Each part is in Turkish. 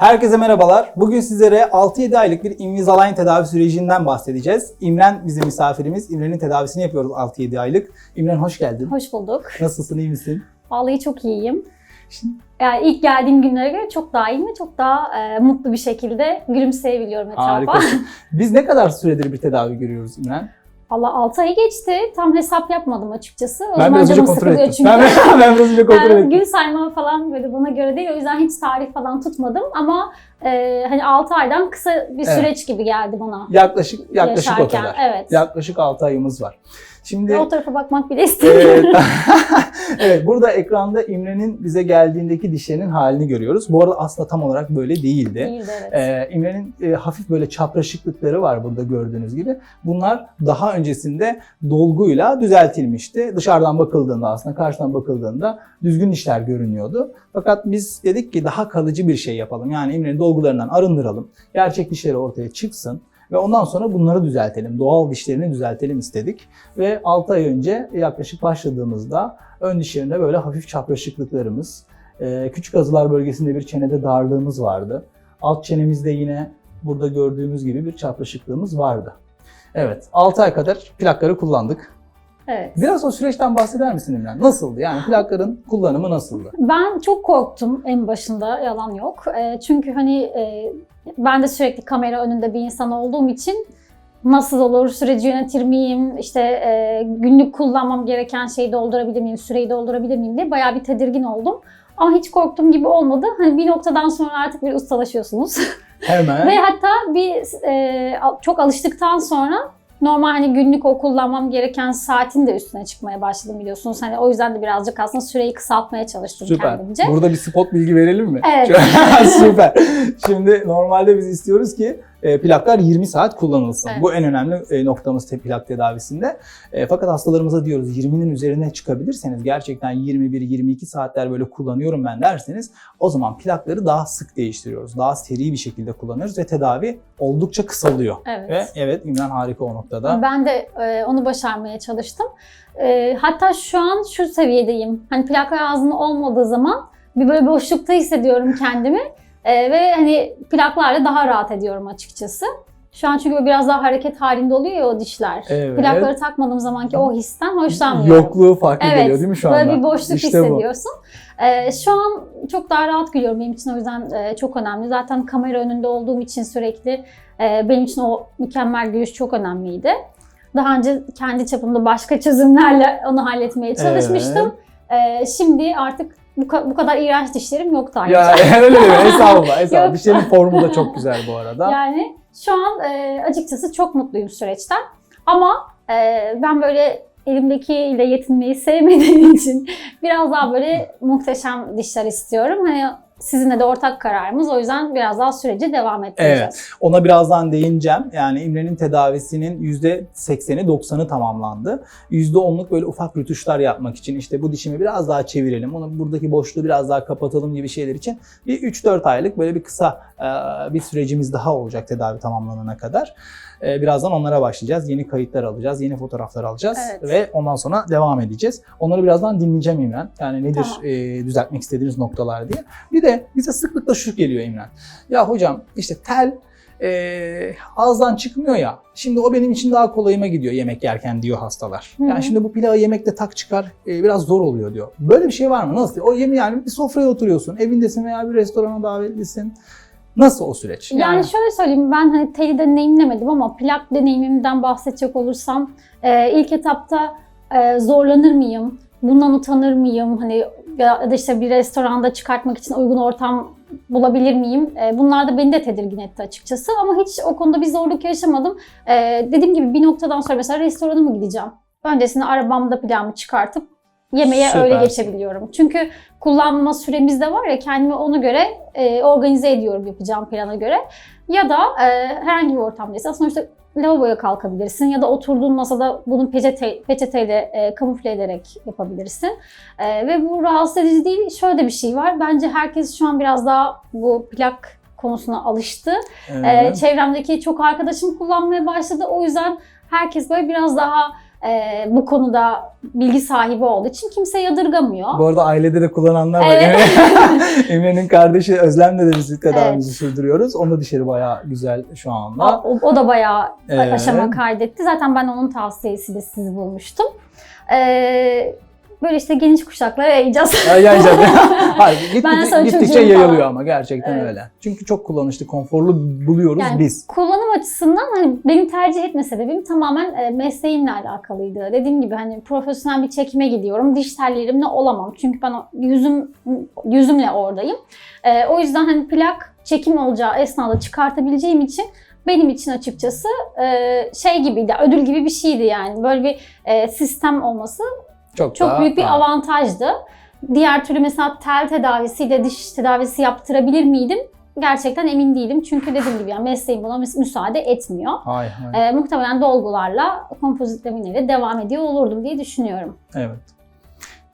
Herkese merhabalar. Bugün sizlere 6-7 aylık bir Invisalign tedavi sürecinden bahsedeceğiz. İmren bizim misafirimiz. İmren'in tedavisini yapıyoruz 6-7 aylık. İmren hoş geldin. Hoş bulduk. Nasılsın, iyi misin? Vallahi çok iyiyim. Şimdi- Yani ilk geldiğim günlere göre çok daha iyiyim ve çok daha e, mutlu bir şekilde gülümseyebiliyorum etrafa. Harikasın. Biz ne kadar süredir bir tedavi görüyoruz İmren? Valla 6 ay geçti. Tam hesap yapmadım açıkçası. O ben biraz önce kontrol ettim. çünkü. Ben, ben biraz önce kontrol ettim. gün sayma falan böyle bana göre değil. O yüzden hiç tarih falan tutmadım ama e, hani 6 aydan kısa bir Evet. süreç gibi geldi bana. Yaklaşık yaklaşık o yaşarken. kadar. Evet. Yaklaşık 6 ayımız var. Şimdi O tarafa bakmak bile istemiyorum. Evet. evet, burada ekranda İmren'in bize geldiğindeki dişlerinin halini görüyoruz. Bu arada aslında tam olarak böyle değildi. Değildi evet. Ee, İmren'in e, hafif böyle çapraşıklıkları var burada gördüğünüz gibi. Bunlar daha öncesinde dolguyla düzeltilmişti. Dışarıdan bakıldığında aslında karşıdan bakıldığında düzgün dişler görünüyordu. Fakat biz dedik ki daha kalıcı bir şey yapalım. Yani İmren'i dolgularından arındıralım. Gerçek dişleri ortaya çıksın. Ve ondan sonra bunları düzeltelim. Doğal dişlerini düzeltelim istedik. Ve 6 ay önce yaklaşık başladığımızda ön dişlerinde böyle hafif çapraşıklıklarımız, e, küçük azılar bölgesinde bir çenede darlığımız vardı. Alt çenemizde yine burada gördüğümüz gibi bir çapraşıklığımız vardı. Evet, 6 ay kadar plakları kullandık. Evet. Biraz o süreçten bahseder misin İmran? Nasıldı? Yani plakların kullanımı nasıldı? Ben çok korktum en başında yalan yok. E, çünkü hani e, ben de sürekli kamera önünde bir insan olduğum için nasıl olur, süreci yönetir miyim, işte e, günlük kullanmam gereken şeyi doldurabilir miyim, süreyi doldurabilir miyim diye bayağı bir tedirgin oldum. Ama hiç korktuğum gibi olmadı. Hani bir noktadan sonra artık bir ustalaşıyorsunuz. Hemen. Ve hatta bir e, çok alıştıktan sonra normal hani günlük o kullanmam gereken saatin de üstüne çıkmaya başladım biliyorsunuz. Hani o yüzden de birazcık aslında süreyi kısaltmaya çalıştım Süper. kendimce. Burada bir spot bilgi verelim mi? Evet. Süper. Şimdi normalde biz istiyoruz ki plaklar 20 saat kullanılsın. Evet. Bu en önemli e, noktamız plak tedavisinde. E, fakat hastalarımıza diyoruz 20'nin üzerine çıkabilirseniz gerçekten 21-22 saatler böyle kullanıyorum ben derseniz o zaman plakları daha sık değiştiriyoruz. Daha seri bir şekilde kullanıyoruz ve tedavi oldukça kısalıyor. Evet. Ve evet İmran harika o noktada. Ben de e, onu başarmaya çalıştım. E, hatta şu an şu seviyedeyim. Hani plaklar ağzında olmadığı zaman bir böyle boşlukta hissediyorum kendimi. E, ve hani plaklarla daha rahat ediyorum açıkçası. Şu an çünkü biraz daha hareket halinde oluyor ya o dişler. Evet. Plakları takmadığım zamanki o histen hoşlanmıyorum. Yokluğu farklı Evet, geliyor değil mi şu anda? Böyle bir boşluk İşte bu. hissediyorsun. Ee, şu an çok daha rahat gülüyorum. Benim için o yüzden e, çok önemli. Zaten kamera önünde olduğum için sürekli e, benim için o mükemmel gülüş çok önemliydi. Daha önce kendi çapımda başka çözümlerle onu halletmeye çalışmıştım. Ee, şimdi artık bu, ka- bu kadar iğrenç dişlerim yoktu ayrıca. Ya öyle deme estağfurullah. estağfurullah. Yok. Dişlerin formu da çok güzel bu arada. Yani şu an e, açıkçası çok mutluyum süreçten. Ama e, ben böyle elimdekiyle yetinmeyi sevmediğim için biraz daha böyle muhteşem dişler istiyorum. Hani sizinle de ortak kararımız o yüzden biraz daha süreci devam ettireceğiz. Ona birazdan değineceğim. Yani İmre'nin tedavisinin %80'i 90'ı tamamlandı. %10'luk böyle ufak rütuşlar yapmak için işte bu dişimi biraz daha çevirelim, onu buradaki boşluğu biraz daha kapatalım gibi şeyler için bir 3-4 aylık böyle bir kısa bir sürecimiz daha olacak tedavi tamamlanana kadar. E, Birazdan onlara başlayacağız. Yeni kayıtlar alacağız, yeni fotoğraflar alacağız Evet. ve ondan sonra devam edeceğiz. Onları birazdan dinleyeceğim İmren. Yani nedir Tamam. e, düzeltmek istediğiniz noktalar diye. Bir de bize sıklıkla şu geliyor İmren. Ya hocam işte tel e, ağızdan çıkmıyor ya. Şimdi o benim için daha kolayıma gidiyor yemek yerken diyor hastalar. Hı hı. Yani şimdi bu pilavı yemekte tak çıkar e, biraz zor oluyor diyor. Böyle bir şey var mı? Nasıl? O yemi yani bir sofraya oturuyorsun. Evindesin veya bir restorana davetlisin. Nasıl o süreç? Yani, şöyle söyleyeyim ben hani teli deneyimlemedim ama plak deneyimimden bahsedecek olursam e, ilk etapta e, zorlanır mıyım? Bundan utanır mıyım? Hani ya da işte bir restoranda çıkartmak için uygun ortam bulabilir miyim? E, bunlar da beni de tedirgin etti açıkçası ama hiç o konuda bir zorluk yaşamadım. E, dediğim gibi bir noktadan sonra mesela restorana mı gideceğim? Öncesinde arabamda plağımı çıkartıp yemeğe öyle Süpersin. geçebiliyorum. Çünkü kullanma süremiz de var ya kendimi ona göre e, organize ediyorum yapacağım plana göre. Ya da e, herhangi bir ortamdaysa sonuçta lavaboya kalkabilirsin ya da oturduğun masada bunu peçete, peçeteyle e, kamufle ederek yapabilirsin. E, ve bu rahatsız edici değil. Şöyle bir şey var. Bence herkes şu an biraz daha bu plak konusuna alıştı. E, Evet. çevremdeki çok arkadaşım kullanmaya başladı. O yüzden herkes böyle biraz daha e, bu konuda bilgi sahibi olduğu için kimse yadırgamıyor. Bu arada ailede de kullananlar var. Evet. Emre- Emre'nin kardeşi Özlem'le de biz tedavimizi sürdürüyoruz. Onun da dişleri bayağı güzel şu anda. O, o da bayağı Evet. aşama kaydetti. Zaten ben onun tavsiyesiyle sizi bulmuştum. Ee, böyle işte geniş kuşaklara yayacağız. Ya yayacağız. Hayır, Ben gittikçe, sana gittikçe yayılıyor ama gerçekten Evet. öyle. Çünkü çok kullanışlı, konforlu buluyoruz Yani biz. Kullanım açısından hani benim tercih etme sebebim tamamen e, mesleğimle alakalıydı. Dediğim gibi hani profesyonel bir çekime gidiyorum. Diş tellerimle olamam. Çünkü ben yüzüm yüzümle oradayım. E, o yüzden hani plak çekim olacağı esnada çıkartabileceğim için benim için açıkçası e, şey gibiydi, ödül gibi bir şeydi yani. Böyle bir e, sistem olması Çok, çok daha büyük bir rahat. avantajdı. Diğer türlü mesela tel tedavisiyle diş tedavisi yaptırabilir miydim? Gerçekten emin değilim. Çünkü dediğim gibi yani mesleğim buna müs- müsaade etmiyor. Hayır, hayır. Ee, muhtemelen dolgularla kompozit lamineri devam ediyor olurdum diye düşünüyorum. Evet.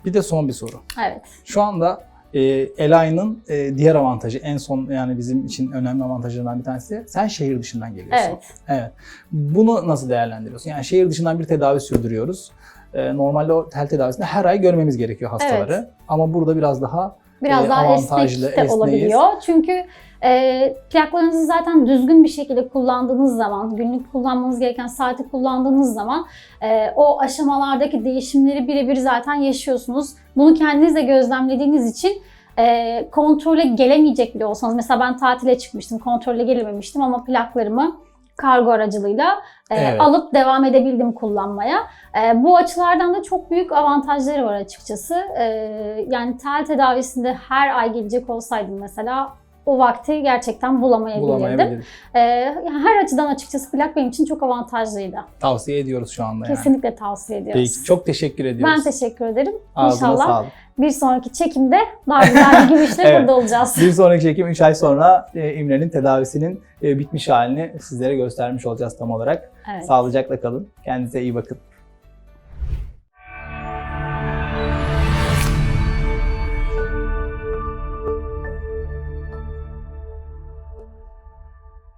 Bir de son bir soru. Evet. Şu anda e, Eline'ın e, diğer avantajı, en son yani bizim için önemli avantajlarından bir tanesi sen şehir dışından geliyorsun. Evet. Evet. Bunu nasıl değerlendiriyorsun? Yani şehir dışından bir tedavi sürdürüyoruz. Ee, normalde o tel tedavisinde her ay görmemiz gerekiyor hastaları. Ama burada biraz daha Biraz Ee, daha avantajlı, esnek de olabiliyor. Çünkü e, plaklarınızı zaten düzgün bir şekilde kullandığınız zaman, günlük kullanmanız gereken saati kullandığınız zaman e, o aşamalardaki değişimleri birebir zaten yaşıyorsunuz. Bunu kendiniz de gözlemlediğiniz için e, kontrole gelemeyecek bile olsanız, mesela ben tatile çıkmıştım, kontrole gelememiştim ama plaklarımı kargo aracılığıyla e, Evet. alıp devam edebildim kullanmaya. E, bu açılardan da çok büyük avantajları var açıkçası. E, yani tel tedavisinde her ay gelecek olsaydım mesela o vakti gerçekten bulamayabilirdim. bulamayabiliriz. E, yani her açıdan açıkçası plak benim için çok avantajlıydı. Tavsiye ediyoruz şu anda yani. Kesinlikle tavsiye ediyoruz. Peki, çok teşekkür ediyoruz. ben teşekkür ederim. Ağzına İnşallah sağlık. bir sonraki çekimde daha güzel bir gümüşle Evet. burada olacağız. Bir sonraki çekim 3 ay sonra e, İmre'nin tedavisinin e, bitmiş halini sizlere göstermiş olacağız tam olarak. Evet. Sağlıcakla kalın. Kendinize iyi bakın.